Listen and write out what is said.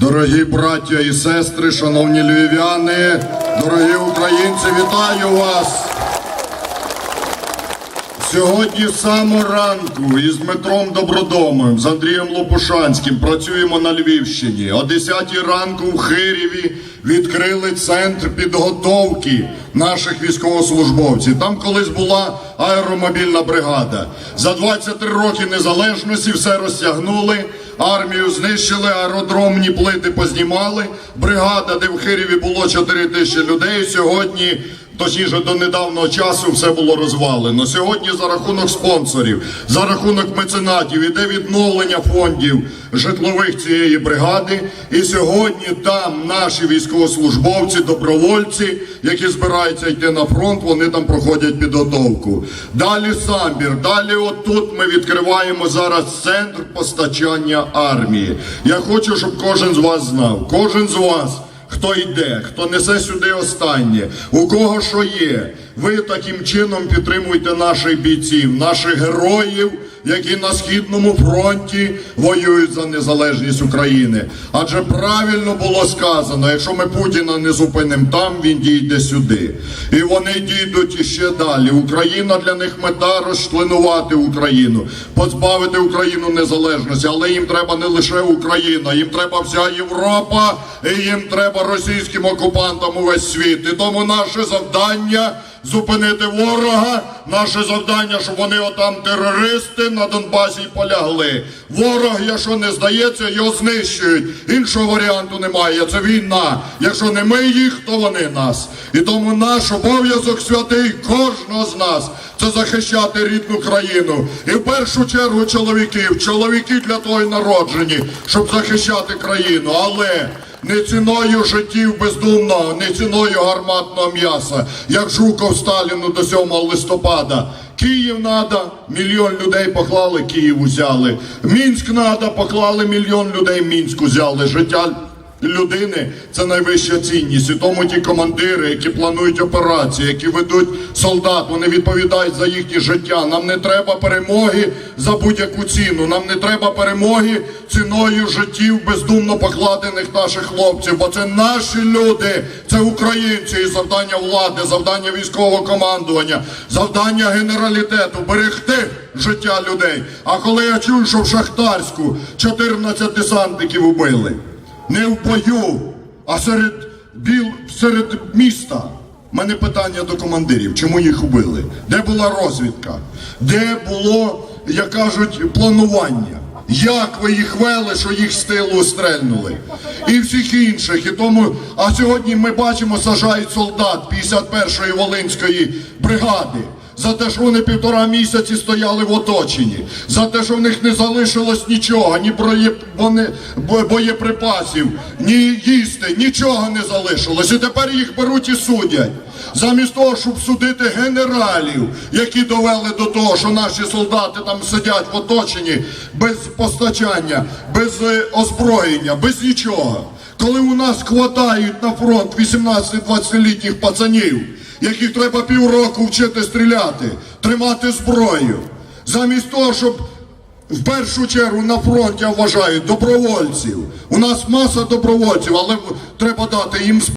Дорогі браття і сестри, шановні львів'яни, дорогі українці, вітаю вас! Сьогодні з ранку із Дмитром Добродомовим, з Андрієм Лопушанським працюємо на Львівщині. О 10 ранку в Хирєві відкрили центр підготовки наших військовослужбовців. Там колись була аеромобільна бригада. За 23 роки незалежності все розтягнули. Армію знищили, аеродромні плити познімали. Бригада, де в Хирєві було 4 тисячі людей, сьогодні Точніше, до недавнього часу все було розвалено. Сьогодні за рахунок спонсорів, за рахунок меценатів іде відновлення фондів житлових цієї бригади. І сьогодні там наші військовослужбовці, добровольці, які збираються йти на фронт, вони там проходять підготовку. Далі самбір, далі отут ми відкриваємо зараз центр постачання армії. Я хочу, щоб кожен з вас знав, кожен з вас. Хто йде, хто несе сюди останнє, у кого що є. Ви таким чином підтримуєте наших бійців, наших героїв, які на східному фронті воюють за незалежність України. Адже правильно було сказано, якщо ми Путіна не зупинимо там, він дійде сюди. І вони дійдуть іще далі. Україна для них мета розчленувати Україну, позбавити Україну незалежності. Але їм треба не лише Україна, їм треба вся Європа, і їм треба російським окупантам увесь світ. І тому наше завдання зупинити ворога. Наше завдання, щоб вони отам терористи на Донбасі полягли. Ворог, якщо не здається, його знищують. Іншого варіанту немає. Це війна. Якщо не ми їх, то вони нас. І тому наш обов'язок святий кожного з нас це захищати рідну країну. І в першу чергу чоловіків. Чоловіки для того й народжені, щоб захищати країну. Але не ціною життів бездумного, не ціною гарматного м'яса, як Жуков Сталіну до 7 листопада. Київ надо, мільйон людей поклали, Київ узяли. Мінськ надо, поклали мільйон людей, Мінськ узяли. Життя людини це найвища цінність. І тому ті командири, які планують операції, які ведуть солдат, вони відповідають за їхнє життя. Нам не треба перемоги за будь-яку ціну. Нам не треба перемоги ціною життів бездумно покладених наших хлопців. Бо це наші люди, це українці. І завдання влади, завдання військового командування, завдання генералітету берегти життя людей. А коли я чую, що в Шахтарську 14 десантників убили не в бою, а серед біл серед міста. У мене питання до командирів, чому їх убили? Де була розвідка? Де було, як кажуть, планування? Як ви їх вели, що їх з тилу стрельнули? І всіх інших. І тому, а сьогодні ми бачимо, сажають солдат 51-ї Волинської бригади за те, що вони півтора місяці стояли в оточенні, за те, що в них не залишилось нічого, ні боєприпасів, ні їсти, нічого не залишилось. І тепер їх беруть і судять. Замість того, щоб судити генералів, які довели до того, що наші солдати там сидять в оточенні без постачання, без е, озброєння, без нічого. Коли у нас хватають на фронт 18-20-літніх пацанів, яких треба півроку вчити стріляти, тримати зброю. Замість того, щоб в першу чергу на фронті я вважаю добровольців. У нас маса добровольців, але треба дати їм